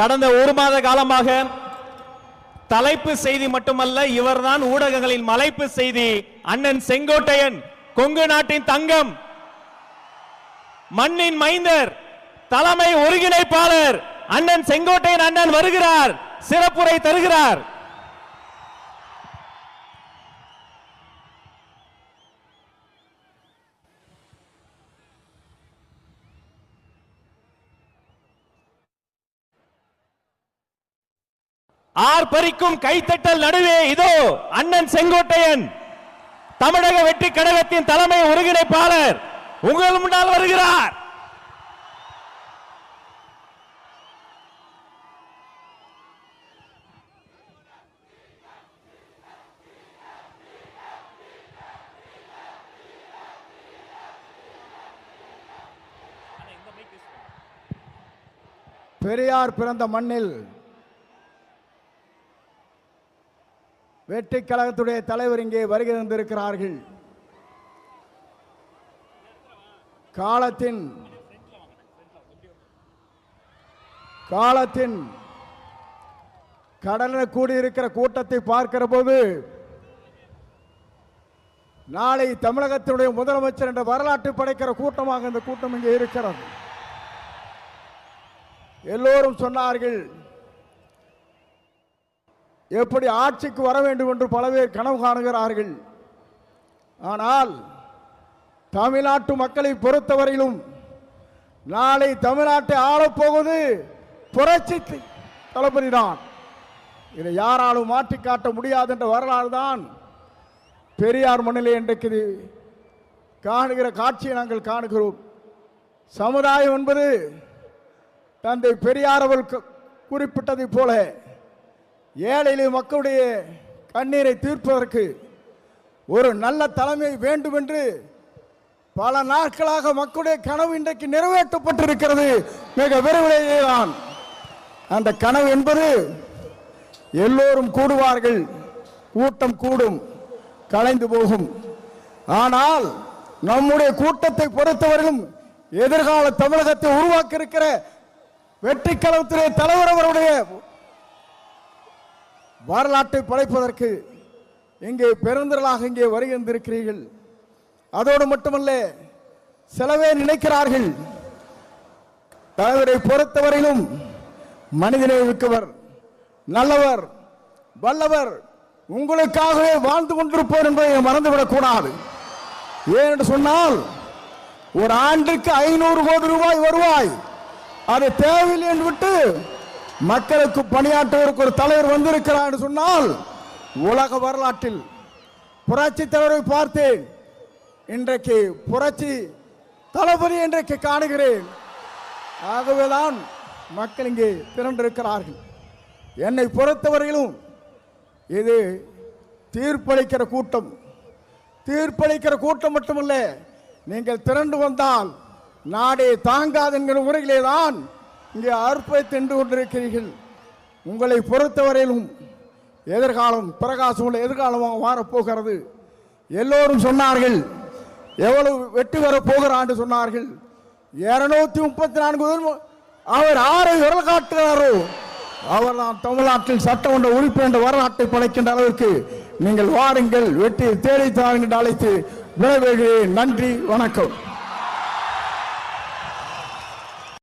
கடந்த ஒரு மாத காலமாக தலைப்பு செய்தி மட்டுமல்ல இவர்தான் ஊடகங்களின் மலைப்பு செய்தி. அண்ணன் செங்கோட்டையன் கொங்கு நாட்டின் தங்கம். மண்ணின் மைந்தர் தலைமை ஒருங்கிணைப்பாளர் அண்ணன் செங்கோட்டையன் அண்ணன் வருகிறார் சிறப்புரை தருகிறார். ஆர்ப்பரிக்கும் கைத்தட்டல் நடுவே இதோ அண்ணன் செங்கோட்டையன். தமிழக வெற்றி கழகத்தின் தலைமை ஒருங்கிணைப்பாளர் உங்கள் முன்னால் வருகிறார். பெரியார் பிறந்த மண்ணில் வெற்றி கழகத்துடைய தலைவர் இங்கே வருகை தந்திருக்கிறார்கள். காலத்தின் காலத்தின் கடலில் கூடியிருக்கிற கூட்டத்தை பார்க்கிற போது நாளை தமிழகத்தினுடைய முதலமைச்சர் என்ற வரலாற்று படைக்கிற கூட்டமாக இந்த கூட்டம் இங்கே இருக்கிறது. எல்லோரும் சொன்னார்கள் எப்படி ஆட்சிக்கு வர வேண்டும் என்று பல பேர் கனவு காணுகிறார்கள். ஆனால் தமிழ்நாட்டு மக்களை பொறுத்தவரையிலும் நாளை தமிழ்நாட்டை ஆளப்போவது புரட்சி தளபதி தான் இதை யாராலும் மாற்றி காட்ட முடியாது என்ற வரலாறு தான் பெரியார் மண்ணிலே இன்றைக்கு இது காணுகிற காட்சியை நாங்கள் காணுகிறோம். சமுதாயம் என்பது தந்தை பெரியார் அவர்கள் குறிப்பிட்டதைப் போல ஏழையிலே மக்களுடைய கண்ணீரை தீர்ப்பதற்கு ஒரு நல்ல தலைமை வேண்டும் என்று பல நாட்களாக மக்களுடைய கனவு இன்றைக்கு நிறைவேற்றப்பட்டிருக்கிறது. மிக விரைவிலேயே தான். அந்த கனவு என்பது எல்லோரும் கூடுவார்கள். கூட்டம் கூடும். கலைந்து போகும். ஆனால் நம்முடைய கூட்டத்தை பொறுத்தவரையிலும் எதிர்கால தமிழகத்தை உருவாக்க இருக்கிற வெற்றி தலைவர் அவருடைய வரலாற்றை படைப்பதற்கு இங்கே பெருந்திரளாக இங்கே வருகின்றிருக்கிறீர்கள். அதோடு மட்டுமல்ல சிலவே நினைக்கிறார்கள் தலைவரை பொறுத்தவரையிலும் மனிதனை மிக்கவர் நல்லவர் வல்லவர் உங்களுக்காகவே வாழ்ந்து கொண்டிருப்போர் என்பதை மறந்துவிடக் கூடாது ஏனென்று சொன்னால் ஒரு ஆண்டுக்கு ஐநூறு கோடி ரூபாய் வருவாய். அது தேவையில்லை என்று விட்டு மக்களுக்கு பணியாற்றுவதற்கு ஒரு தலைவர் வந்திருக்கிறார் என்று சொன்னால் உலக வரலாற்றில் புரட்சி தலைவரை பார்த்தேன் இன்றைக்கு புரட்சி தளபதி இன்றைக்கு காணுகிறேன். ஆகவேதான் மக்கள் இங்கே திரண்டிருக்கிறார்கள். என்னை பொறுத்தவரையிலும் இது தீர்ப்பளிக்கிற கூட்டம். தீர்ப்பளிக்கிற கூட்டம் மட்டுமல்ல நீங்கள் திரண்டு வந்தால் நாடே தாங்காது என்கிற முறையிலே தான் இங்கே அற்புதத்தை தின்று கொண்டிருக்கிறீர்கள். உங்களை பொறுத்தவரையிலும் எதிர்காலம் பிரகாசம் உள்ள எதிர்காலமாக மாறப்போகிறது. எல்லோரும் சொன்னார்கள் எவ்வளவு வெற்றி வரப் போகிறான்னு சொன்னார்கள். இருநூத்தி முப்பத்தி நான்கு அவர் ஆறு விரல் காட்டுகிறாரோ அவர் தான் தமிழ்நாட்டில் சட்டமன்ற உறுப்பினர் வரலாற்றை படைக்கின்ற அளவிற்கு நீங்கள் வாருங்கள் வெட்டி தேடி தாருங்கள் என்று அழைத்து விடைபெறுகிறேன். நன்றி வணக்கம்.